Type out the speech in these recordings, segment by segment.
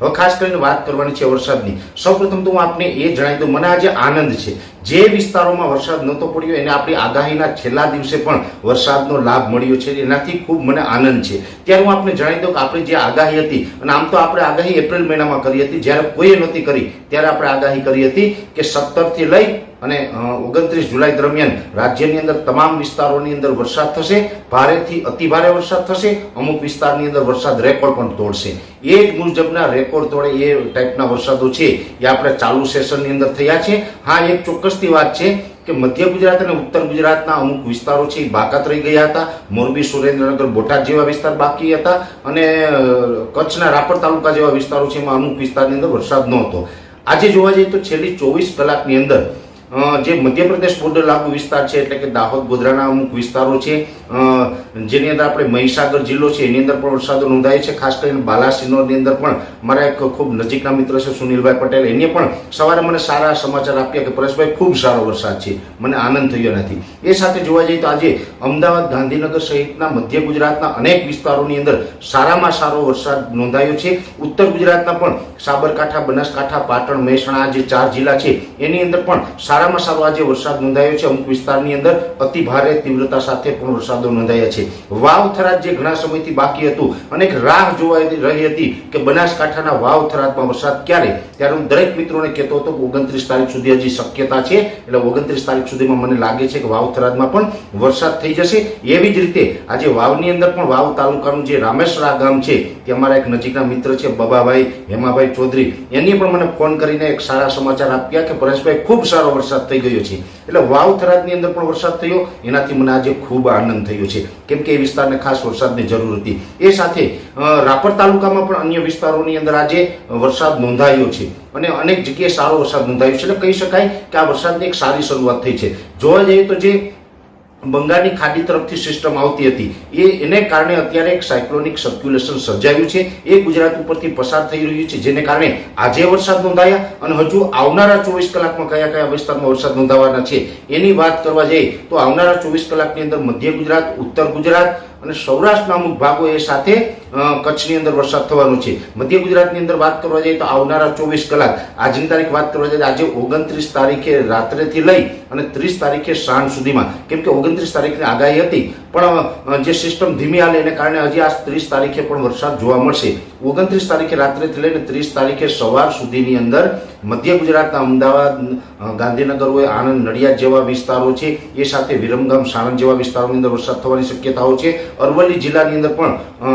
હવે ખાસ કરીને વાત કરવાની છે વરસાદની. સૌપ્રથમ તો હું આપને એ જણાવી દઉં, મને આજે આનંદ છે. જે વિસ્તારોમાં વરસાદ નહોતો પડ્યો, એને આપણી આગાહીના છેલ્લા દિવસે પણ વરસાદનો લાભ મળ્યો છે. એનાથી ખૂબ મને આનંદ છે. ત્યારે હું આપને જણાવી દઉં કે આપણી જે આગાહી હતી, અને આમ તો આપણે આગાહી એપ્રિલ મહિનામાં કરી હતી, જ્યારે કોઈએ નહોતી કરી, ત્યારે આપણે આગાહી કરી હતી કે સત્તરથી લઈ અને ઓગણત્રીસ જુલાઈ દરમિયાન રાજ્યની અંદર તમામ વિસ્તારોની અંદર વરસાદ થશે. ભારેથી અતિ ભારે વરસાદ થશે. અમુક વિસ્તારની અંદર વરસાદ રેકોર્ડ પણ તોડશે. એ જ મુજબના રેકોર્ડ તોડે એ ટાઈપના વરસાદો છે એ આપણે ચાલુ સેશનની અંદર થયા છે. હા, એક ચોક્કસથી વાત છે કે મધ્ય ગુજરાત અને ઉત્તર ગુજરાતના અમુક વિસ્તારો છે એ બાકાત રહી ગયા હતા. મોરબી, સુરેન્દ્રનગર, બોટાદ જેવા વિસ્તાર બાકી હતા અને કચ્છના રાપર તાલુકા જેવા વિસ્તારો છે એમાં અમુક વિસ્તારની અંદર વરસાદ નહોતો. આજે જોવા જઈએ તો છેલ્લી ચોવીસ કલાકની અંદર જે મધ્યપ્રદેશ બોર્ડર લાગુ વિસ્તાર છે, એટલે કે દાહોદ, ગોધરાના અમુક વિસ્તારો છે જેની અંદર આપણે મહીસાગર જિલ્લો છે, એની અંદર પણ વરસાદો નોંધાય છે, ખાસ કરીને બાલાસિનોરની અંદર પણ મારા એક ખૂબ નજીકના મિત્ર છે, સુનિલભાઈ પટેલ એને પણ સવારે મને સારા સમાચાર આપ્યા કે પરેશભાઈ, ખૂબ સારો વરસાદ છે, મને આનંદ થયો નથી. એ સાથે જોવા જઈએ તો આજે અમદાવાદ, ગાંધીનગર સહિતના મધ્ય ગુજરાતના અનેક વિસ્તારોની અંદર સારામાં સારો વરસાદ નોંધાયો છે. ઉત્તર ગુજરાતના પણ સાબરકાંઠા, બનાસકાંઠા, પાટણ, મહેસાણા, જે ચાર જિલ્લા છે, એની અંદર પણ સારામાં સારો આજે વરસાદ નોંધાયો છે. અમુક વિસ્તારની અંદર અતિ ભારે તીવ્રતા સાથે પણ વરસાદો નોંધાયા છે. વાવ થરાદ જે ઘણા સમયથી બાકી હતું અને એક રાહ જોવાઈ રહી હતી કે બનાસકાંઠાના વાવ થરાદમાં વરસાદ ક્યારે? ત્યારે હું દરેક મિત્રોને કહેતો હતો કે ઓગણત્રીસ તારીખ સુધી હજી શક્યતા છે. એટલે ઓગણત્રીસ તારીખ સુધીમાં મને લાગે છે કે વાવ થરાદમાં પણ વરસાદ થઈ જશે. એવી જ રીતે આજે વાવની અંદર પણ વાવ તાલુકાનું જે રામેશ્વરા ગામ છે તે અમારા એક નજીકના મિત્ર છે, બબાભાઈ હેમાભાઈ ચૌધરી. એની પણ મને ફોન કરીને એક સારા સમાચાર આપ્યા કે પરેશભાઈ ખૂબ સારો વરસાદ થઈ ગયો છે. એટલે વાવ થરાદની અંદર પણ વરસાદ થયો. એનાથી મને આજે ખૂબ આનંદ થયો છે. કેમ કે એ વિસ્તારને ખાસ વરસાદની જરૂર હતી. એ સાથે રાપર તાલુકામાં પણ અન્ય વિસ્તારોની અંદર આજે વરસાદ નોંધાયો છે. અને અનેક જગ્યાએ સારો વરસાદ નોંધાયો છે. એટલે કહી શકાય કે આ વરસાદની એક સારી શરૂઆત થઈ છે. જોવા જઈએ તો જે બંગાળની ખાડી તરફથી સિસ્ટમ આવતી હતી. એ, એને કારણે અત્યારે એક સાયક્લોનિક સર્ક્યુલેશન સર્જાયું છે. એ ગુજરાત ઉપરથી પસાર થઈ રહ્યું છે, જેને કારણે આજે વરસાદ નોંધાયા અને હજુ આવનારા ચોવીસ કલાકમાં કયા કયા વિસ્તારમાં વરસાદ નોંધાવાના છે, એની વાત કરવા જઈએ તો આવનારા ચોવીસ કલાકની અંદર મધ્ય ગુજરાત, ઉત્તર ગુજરાત અને સૌરાષ્ટ્રના અમુક ભાગો એ સાથે કચ્છની અંદર વરસાદ થવાનો છે. મધ્ય ગુજરાતની અંદર વાત કરવા જઈએ તો આવનારા ચોવીસ કલાક, આજની તારીખ વાત કરવા જઈએ આજે ઓગણત્રીસ તારીખે રાત્રેથી લઈ અને ત્રીસ તારીખે સાંજ સુધીમાં. કેમ કે ઓગણત્રીસ તારીખની આગાહી હતી, પણ જે સિસ્ટમ ધીમી હાલે એને કારણે હજી આ ત્રીસ તારીખે પણ વરસાદ જોવા મળશે. ઓગણત્રીસ તારીખે રાત્રેથી લઈને ત્રીસ તારીખે સવાર સુધીની અંદર મધ્ય ગુજરાતના અમદાવાદ ગાંધીનગર હોય આણંદ, નડિયાદ જેવા વિસ્તારો છે, એ સાથે વિરમગામ, સાણંદ જેવા વિસ્તારોની અંદર વરસાદ થવાની શક્યતાઓ છે. અરવલ્લી જિલ્લાની અંદર પણ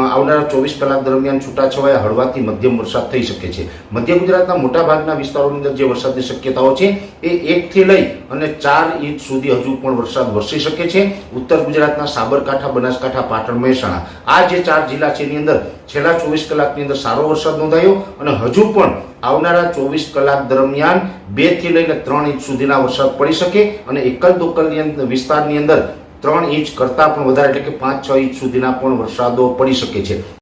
આવનારા ચોવીસ કલાક દરમિયાન છૂટાછવાયા હળવાથી મધ્યમ વરસાદ થઈ શકે છે. મધ્ય ગુજરાતના મોટાભાગના વિસ્તારોની અંદર જે વરસાદની શક્યતાઓ છે, એ એકથી લઈ અને ચાર ઇંચ સુધી હજુ પણ વરસાદ વરસી શકે છે. ઉત્તર ગુજરાતના સાબરકાંઠા, બનાસકાંઠા, પાટણ, મહેસાણા, આ જે ચાર જિલ્લા છે એની અંદર છેલ્લા ચોવીસ કલાકની અંદર સારો વરસાદ નોંધાયો અને હજુ પણ આવનારા ચોવીસ કલાક દરમિયાન બેથી લઈને ત્રણ ઇંચ સુધીના વરસાદ પડી શકે અને એકલ દોકલની વિસ્તારની અંદર ત્રણ ઇંચ કરતાં પણ વધારે એટલે કે પાંચ, છ ઇંચ સુધીના પણ વરસાદો પડી શકે છે.